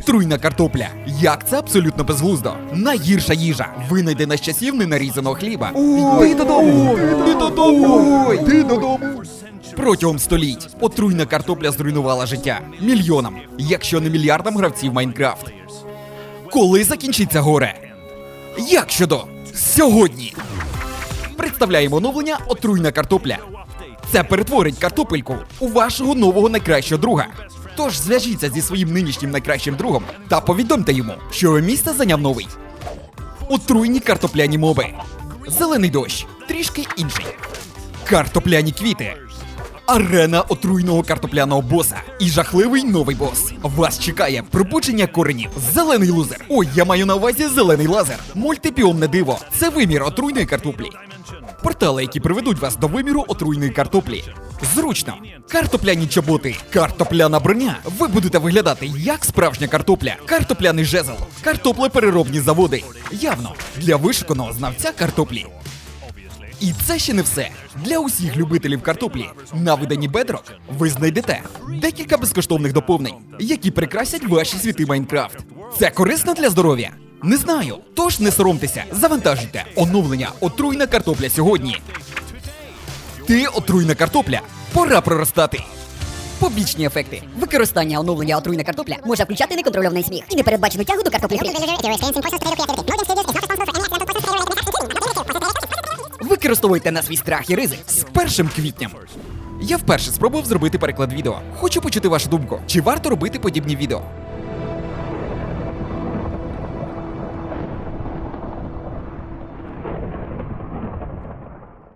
Отруйна картопля. Як це абсолютно безглуздо. Найгірша їжа. Винайдена з часів ненарізаного хліба. Ти додому! Ти додому! Ти додому! Протягом століть отруйна картопля зруйнувала життя мільйонам, якщо не мільярдам гравців Майнкрафт. Коли закінчиться горе? Як щодо сьогодні? Представляємо оновлення Отруйна картопля. Це перетворить картопельку у вашого нового найкращого друга. Тож зв'яжіться зі своїм нинішнім найкращим другом та повідомте йому, що місце зайняв новий. Отруйні картопляні моби. Зелений дощ, трішки інший. Картопляні квіти. Арена отруйного картопляного боса і жахливий новий бос. Вас чекає пробудження коренів. Зелений лузер. Ой, я маю на увазі зелений лазер. Мультипіомне диво. Це вимір отруйної картоплі. Портали, які приведуть вас до виміру отруйної картоплі. Зручно. Картопляні чоботи, картопляна броня. Ви будете виглядати як справжня картопля. Картопляний жезл, картоплепереробні заводи. Явно для вишуканого знавця картоплі. І це ще не все. Для усіх любителів картоплі на виданні Bedrock ви знайдете декілька безкоштовних доповнень, які прикрасять ваші світи Майнкрафт. Це корисно для здоров'я? Не знаю. Тож не соромтеся, завантажуйте оновлення отруйна картопля сьогодні. Ти отруйна картопля. Пора проростати. Побічні ефекти. Використання оновлення отруйна картопля може включати неконтрольований сміх і непередбачену тягу до картоплі. Використовуйте на свій страх і ризик. З першим квітням. Я вперше спробував зробити переклад відео. Хочу почути вашу думку. Чи варто робити подібні відео?